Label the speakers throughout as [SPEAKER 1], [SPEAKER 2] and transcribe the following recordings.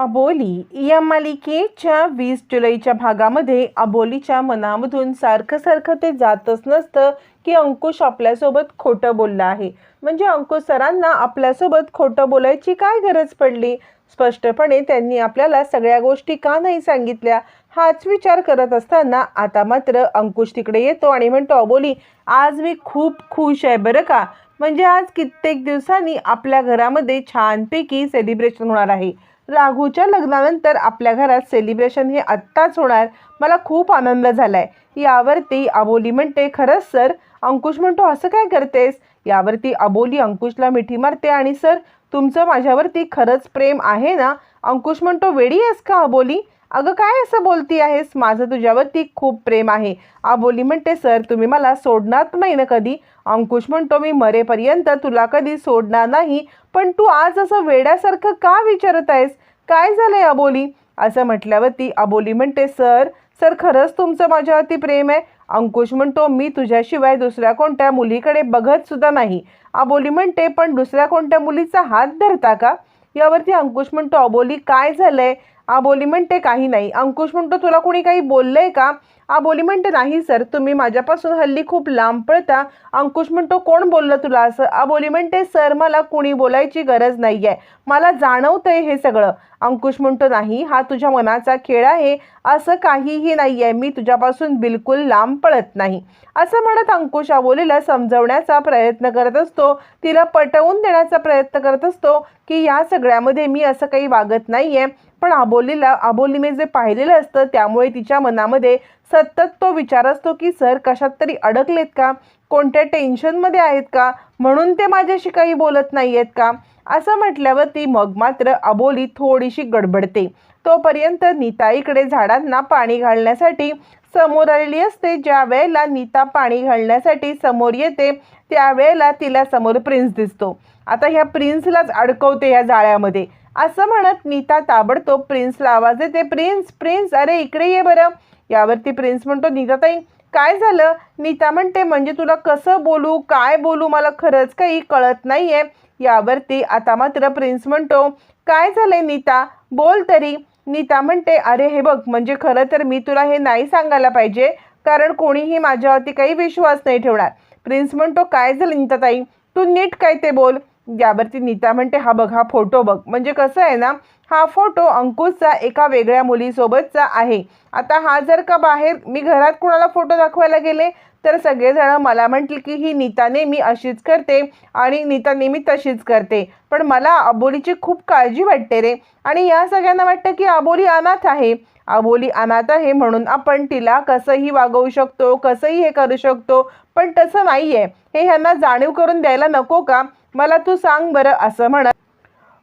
[SPEAKER 1] अबोली या मालिकेच्या वीस जुलैच्या भागामध्ये अबोलीच्या मनामधून सारखं सारखं ते जातच नसतं की अंकुश आपल्यासोबत खोटं बोलला आहे. म्हणजे अंकुश सरांना आपल्यासोबत खोटं बोलायची काय गरज पडली? स्पष्टपणे त्यांनी आपल्याला सगळ्या गोष्टी का नाही सांगितल्या? हाच विचार करत असताना आता मात्र अंकुश तिकडे येतो आणि म्हणतो अबोली आज मी खूप खुश आहे बरं का? म्हणजे आज कित्येक दिवसांनी आपल्या घरामध्ये छानपैकी सेलिब्रेशन होणार आहे. राघूच्या लग्नानंतर आपल्या घरात सेलिब्रेशन हे आत्ताच होणार. मला खूप आनंद झाला आहे यावरती अबोली म्हणते खरंच सर अंकुश म्हणतो असं काय करतेस? यावरती अबोली अंकुशला मिठी मारते आणि सर तुमचं माझ्यावरती खरंच प्रेम आहे ना? अंकुश म्हणतो वेडी आहेस का अबोली? अगं काय असं बोलती आहेस? माझं तुझ्यावरती खूप प्रेम आहे. अबोली म्हणते सर तुम्ही मला सोडणार नाही ना कधी? अंकुश म्हणतो मी मरेपर्यंत तुला कधी सोडणार नाही. पण तू आज असं वेड्यासारखं का विचारत आहेस? काय झालंय अबोली? असं म्हटल्यावरती अबोली म्हणते सर सर खरंच तुमचं माझ्यावरती प्रेम आहे. अंकुश म्हणतो मी तुझ्याशिवाय दुसऱ्या कोणत्या मुलीकडे बघत सुद्धा नाही. अबोली म्हणते पण दुसऱ्या कोणत्या मुलीचा हात धरता का? यावरती अंकुश म्हणतो अबोली काय झालंय? आबोली म्हणते काही नाही. अंकुश म्हणतो तुला कोणी काही बोललंय का? आबोली म्हणते नाही सर तुम्ही माझ्यापासून हल्ली खूप लांब पळता. अंकुश म्हणतो कोण बोललं तुला असं? आबोली म्हणते सर मला कुणी बोलायची गरज नाही आहे मला जाणवतंय हे सगळं. अंकुश म्हणतो नाही हा तुझ्या मनाचा खेळ आहे. असं काहीही नाही आहे मी तुझ्यापासून बिलकुल लांब पळत नाही. असं म्हणत अंकुश आबोलीला समजवण्याचा प्रयत्न करत असतो. तिला पटवून देण्याचा प्रयत्न करत असतो की या सगळ्यामध्ये मी असं काही वागत नाही आहे पण आबोलीला आबोलीने जे पाहिलेलं असतं त्यामुळे तिच्या मनामध्ये सतत तो विचार असतो की सर कशात तरी अडकलेत का? कोणत्या टेन्शनमध्ये आहेत का? म्हणून ते माझ्याशी काही बोलत नाही आहेत का? असं म्हटल्यावर ती मग मात्र अबोली थोडीशी गडबडते. तोपर्यंत नीताईकडे झाडांना पाणी घालण्यासाठी समोर आलेली असते. ज्या वेळेला नीता पाणी घालण्यासाठी समोर येते त्यावेळेला तिला समोर प्रिन्स दिसतो. आता ह्या प्रिन्सलाच अडकवते ह्या जाळ्यामध्ये. असं म्हणत नीता ताबडतोब प्रिन्सला आवाज येते प्रिन्स प्रिन्स अरे इकडे ये बरं. यावरती प्रिन्स म्हणतो नीताताई काय झालं? नीता म्हणते म्हणजे तुला कसं बोलू काय बोलू मला खरंच काही कळत नाही आहे यावरती आता मात्र प्रिन्स म्हणतो काय झालंय नीता? बोल तरी. नीता म्हणते अरे हे बघ म्हणजे खरं तर मी तुला हे नाही सांगायला पाहिजे कारण कोणीही माझ्यावरती काही विश्वास नाही ठेवणार. प्रिन्स म्हणतो काय झालं नीताताई? तू नीट काय ते बोल. यावरती नीता म्हणते हा बघ हा फोटो बघ. म्हणजे कसं आहे ना हा फोटो अंकुशचा एका वेगळ्या मुलीसोबतचा आहे. आता हा जर का बाहेर मी घरात कोणाला फोटो दाखवायला गेले तर सगळेजण मला म्हटले की ही नीता नेहमी अशीच करते आणि नीता नेहमी तशीच करते. पण मला अबोलीची खूप काळजी वाटते रे. आणि या सगळ्यांना वाटतं की अबोली अनाथ आहे. अबोली अनाथ आहे म्हणून आपण तिला कसंही वागवू शकतो कसंही हे करू शकतो पण तसं नाही आहे हे ह्यांना जाणीव करून द्यायला नको का? मला तू सांग बरं असं म्हणत.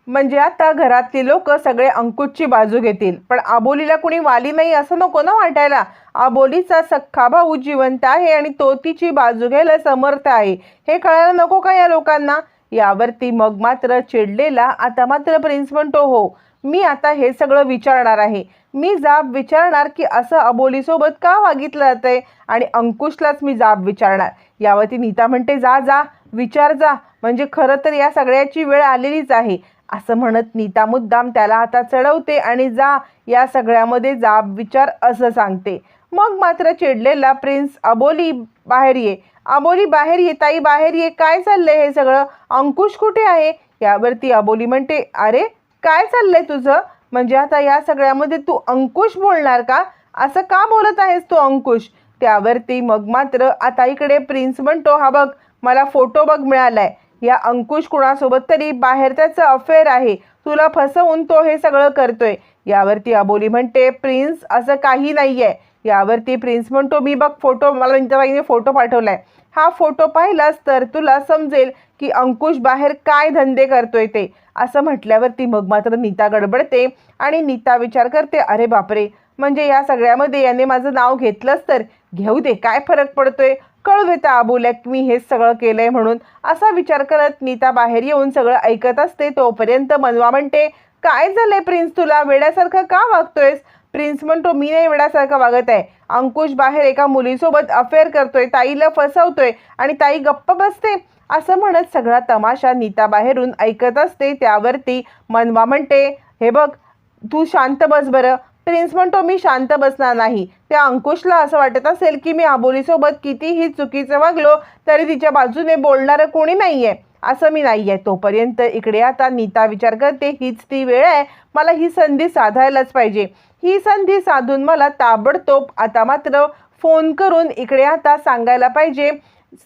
[SPEAKER 1] म्हणजे आता घरातली लोक सगळे अंकुशची बाजू घेतील. पण आबोलीला कुणी वाली नाही असं नको ना वाटायला. आबोलीचा सख्खा भाऊ जिवंत आहे आणि तो तिची बाजू घ्यायला समर्थ आहे. हे कळायला नको का या लोकांना? यावरती मग मात्र चिडलेला आता मात्र प्रिन्स म्हणतो हो मी आता हे सगळं विचारणार आहे. मी जाब विचारणार की असं अबोलीसोबत का वागितलं जातंय? आणि अंकुशलाच मी जाब विचारणार. यावरती नीता म्हणते जा जा. विचार जा. म्हणजे खरं तर या सगळ्याची वेळ आलेलीच आहे. असं म्हणत नीता मुद्दाम त्याला हातात चढवते आणि जा या सगळ्यामध्ये जाब विचार असं सांगते. मग मात्र चिडलेला प्रिन्स अबोली बाहेर ये. अबोली बाहेर ये ताई बाहेर ये. काय चाललंय हे सगळं? अंकुश कुठे आहे? यावरती अबोली म्हणते अरे काय चाललंय तुझं? म्हणजे आता या सगळ्यामध्ये तू अंकुश बोलणार का? असं का बोलत आहेस तू अंकुश? त्यावरती मग मात्र आता इकडे प्रिन्स म्हणतो हा बघ मला फोटो बघ मिळालाय. या अंकुश कुणासोबत तरी बाहेर त्याचं अफेअर आहे. तुला फसवून तो हे सगळं करतोय. यावरती अबोली म्हणते प्रिन्स असं काही नाही आहे यावरती प्रिन्स म्हणतो मी बघ फोटो मला इंटरबाईने फोटो पाठवलाय. हा फोटो पाहिलास तर तुला समजेल की अंकुश बाहेर काय धंदे करतोय ते. असं म्हटल्यावरती मग मात्र नीता गडबडते आणि नीता विचार करते अरे बापरे! म्हणजे या सगळ्यामध्ये याने माझं नाव घेतलंच तर? घेऊ दे काय फरक पडतोय? कळू दे त्या मी हे सगळं केलंय म्हणून. असा विचार करत नीता बाहेर येऊन सगळं ऐकत असते. तोपर्यंत मनवा म्हणते काय झालंय प्रिन्स? तुला वेड्यासारखं का वागतोयस? प्रिन्स म्हणतो मी नाही वेड्यासारखं वागत आहे. अंकुश बाहेर एका मुलीसोबत अफेअर करतोय. ताईला फसवतोय आणि ताई गप्प बसते. असं म्हणत सगळा तमाशा नीता बाहेरून ऐकत असते. त्यावरती मनवा म्हणते हे बघ तू शांत बस बरं. प्रिन्स म्हणतो मी शांत बसणार नाही. त्या अंकुशला असं वाटत असेल की मी आबोलीसोबत कितीही चुकीचं वागलो तरी तिच्या बाजूने बोलणारं कोणी नाही आहे असं मी नाही आहे तोपर्यंत इकडे आता नीता विचार करते. हीच ती वेळ आहे. मला ही संधी साधायलाच पाहिजे. ही संधी साधून मला ताबडतोब आता मात्र फोन करून इकडे आता सांगायला पाहिजे.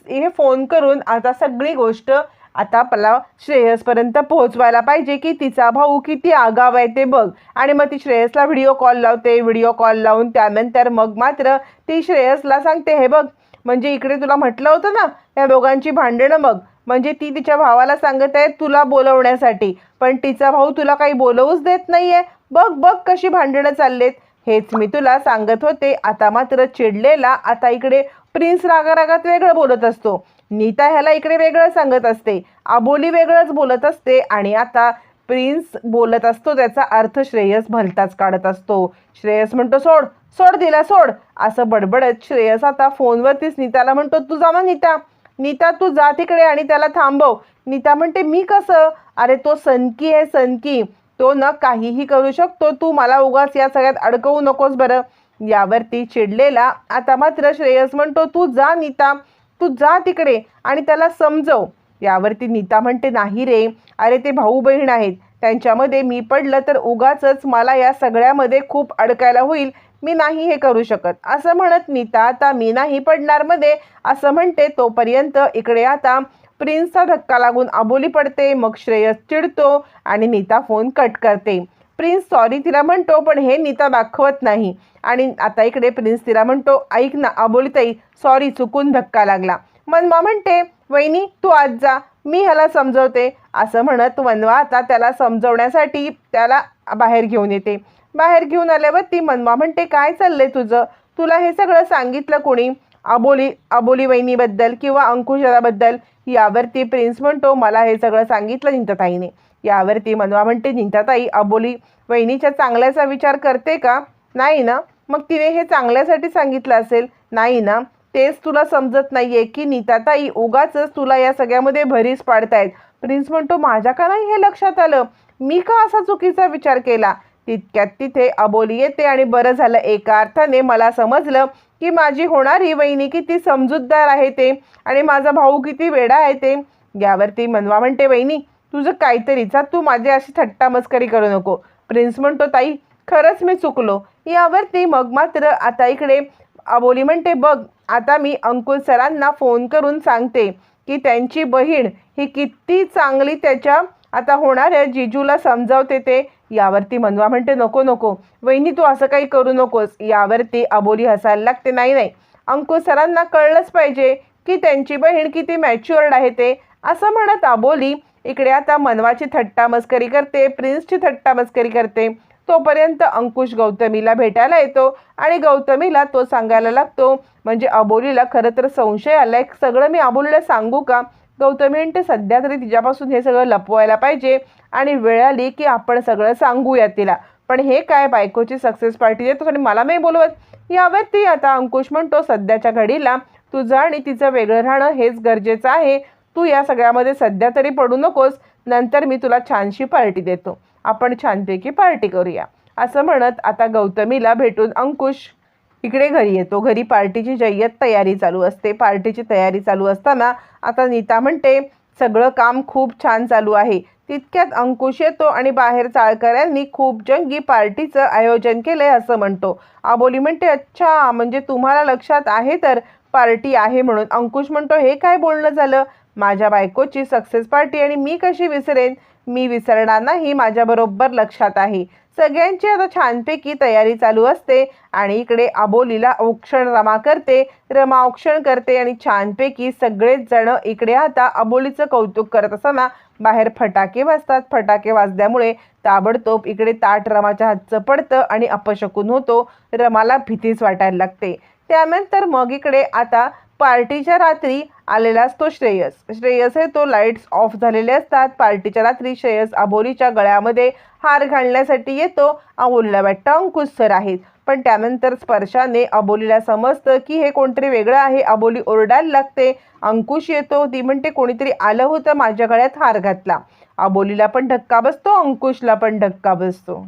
[SPEAKER 1] हे फोन करून आता सगळी गोष्ट आता मला श्रेयसपर्यंत पोहोचवायला पाहिजे की तिचा भाऊ किती आगाव आहे ते बघ. आणि मग ती श्रेयसला व्हिडिओ कॉल लावते व्हिडिओ कॉल लावून त्यानंतर मग मात्र ती श्रेयसला सांगते हे बघ म्हणजे इकडे तुला म्हटलं होतं ना या दोघांची भांडणं मग म्हणजे ती तिच्या भावाला सांगत आहे तुला बोलवण्यासाठी पण तिचा भाऊ तुला काही बोलवूच देत नाहीये. बघ बघ कशी भांडणं चाललेत. हेच मी तुला सांगत होते. आता मात्र चिडलेला आता इकडे प्रिन्स रागारागात वेगळं बोलत असतो. नीता ह्याला इकडे वेगळं सांगत असते. आबोली वेगळंच बोलत असते आणि आता प्रिन्स बोलत असतो त्याचा अर्थ श्रेयस भलताच काढत असतो. श्रेयस म्हणतो सोड सोड दिला सोड. असं बडबडत श्रेयस आता फोनवरतीच नीताला म्हणतो तू जा मग नीता. नीता तू जा तिकडे आणि त्याला थांबव. नीता म्हणते मी कसं? अरे तो सनकी आहे सनकी. तो न काहीही करू शकतो. तू मला उगाच या सगळ्यात अडकवू नकोस बरं. यावरती चिडलेला आता मात्र श्रेयस म्हणतो तू जा नीता. तू जा तिकडे आणि त्याला समजव. यावरती नीता म्हणते नाही रे. अरे ते भाऊ बहीण आहेत. त्यांच्यामध्ये मी पडलं तर उगाचच मला या सगळ्यामध्ये खूप अडकायला होईल. मी नाही हे करू शकत. असं म्हणत नीता आता मी नाही पडणार मध्ये. असं म्हणते तोपर्यंत इकडे आता प्रिन्सचा धक्का लागून आबोली पडते. मग श्रेयस चिडतो आणि नीता फोन कट करते. प्रिन्स सॉरी तिला म्हणतो पण हे नीता दाखवत नाही. आणि आता इकडे प्रिन्स तिला म्हणतो ऐक ना अबोलीताई सॉरी चुकून धक्का लागला. मनमा म्हणते वहिनी तू आज जा मी ह्याला समजवते. असं म्हणत वनवा आता त्याला समजवण्यासाठी त्याला बाहेर घेऊन येते. बाहेर घेऊन आल्यावर ती मनवा म्हणते काय चाललंय तुझं? तुला हे सगळं सांगितलं कोणी? अबोली अबोली वहिनीबद्दल किंवा अंकुशाबद्दल यावरती प्रिन्स म्हणतो मला हे सगळं सांगितलं निंताताईने. यावरती मनवा म्हणते निंताताई अबोली वहिनीच्या चांगल्याचा विचार करते का? नाही ना? मग तिने हे चांगल्यासाठी सांगितलं असेल. नाही ना? तेच तुला समजत नाही आहे की नीताताई उगाच तुला या सगळ्यामध्ये भरीस पाडतायत. प्रिन्स म्हणतो माझ्या का नाही हे लक्षात आलं? मी का असा चुकीचा विचार केला? तितक्यात तिथे अबोली येते आणि बरं झालं एका अर्थाने मला समजलं की माझी होणारी वहिनी किती समजूतदार आहे ते आणि माझा भाऊ किती वेडा आहे ते. यावरती मनवा म्हणते वहिनी तुझं काहीतरीचा तू माझी अशी थट्टा मस्करी करू नको. प्रिन्स म्हणतो ताई खरंच मी चुकलो. यावरती मग मात्र आता इकडे अबोली म्हणते बघ आता मी अंकुल सरांना फोन करून सांगते की त्यांची बहीण ही किती चांगली त्याच्या आता होणाऱ्या जिजूला समजावते ते. यावरती मनवा म्हणते नको नको. वहिनी तू असं काही करू नकोस. यावरती अबोली हसायला लागते नाही नाही. अंकुल सरांना कळलंच पाहिजे की त्यांची बहीण किती मॅच्युअर्ड आहे ते. असं म्हणत अबोली इकडे आता मनवाची थट्टा मस्करी करते प्रिन्सची थट्टा मस्करी करते. तोपर्यंत अंकुश गौतमीला भेटायला येतो आणि गौतमीला तो सांगायला लागतो म्हणजे अबोलीला खरं तर संशय आलाय सगळं मी अबोलीला सांगू का? गौतमी म्हणते सध्या तरी तिच्यापासून हे सगळं लपवायला पाहिजे आणि वेळ आली की आपण सगळं सांगूया तिला. पण हे काय बायकोची सक्सेस पार्टी देतो आणि मला नाही बोलवत. यावेत ती आता अंकुश म्हणतो सध्याच्या घडीला तुझं आणि तिचं वेगळं राहणं हेच गरजेचं आहे. तू या सगळ्यामध्ये सध्या तरी पडू नकोस नंतर मी तुला छानशी पार्टी देतो. आपण छानपैकी पार्टी करूया. असं म्हणत आता गौतमीला भेटून अंकुश इकडे घरी येतो. घरी पार्टीची जय्यत तयारी चालू असते. पार्टीची तयारी चालू असताना आता नीता म्हणते सगळं काम खूप छान चालू आहे. तितक्यात अंकुश येतो आणि बाहेर चाळकऱ्यांनी खूप जंगी पार्टीचं आयोजन केलं आहे असं म्हणतो. आबोली म्हणते अच्छा म्हणजे तुम्हाला लक्षात आहे तर पार्टी आहे म्हणून. अंकुश म्हणतो हे काय बोलणं झालं? माझ्या बायकोची सक्सेस पार्टी आणि मी कशी विसरेन? मी विसरणार नाही माझ्याबरोबर लक्षात आहे. सगळ्यांची आता छानपैकी तयारी चालू असते आणि इकडे आबोलीला औक्षण रमा करते. रमा औक्षण करते आणि छानपैकी सगळेच जण इकडे आता आबोलीचं कौतुक करत असताना बाहेर फटाके वाजतात. फटाके वाजल्यामुळे ताबडतोब इकडे ताट रमाच्या हातचं पडतं आणि अपशकून होतो. रमाला भीतीच वाटायला लागते. त्यानंतर मग इकडे आता पार्टीच्या रात्री आलेला असतो श्रेयस. श्रेयस हे तो लाईट्स ऑफ झालेले असतात. पार्टीच्या रात्री श्रेयस अबोलीच्या गळ्यामध्ये हार घालण्यासाठी येतो. अबोलीला वाटतं अंकुश सर आहेत. पण त्यानंतर स्पर्शाने अबोलीला समजतं की हे कोणतरी वेगळं आहे. अबोली ओरडायला लागते. अंकुश येतो. ती म्हणते कोणीतरी आलं होतं माझ्या गळ्यात हार घातला. अबोलीला पण धक्का बसतो. अंकुशला पण धक्का बसतो.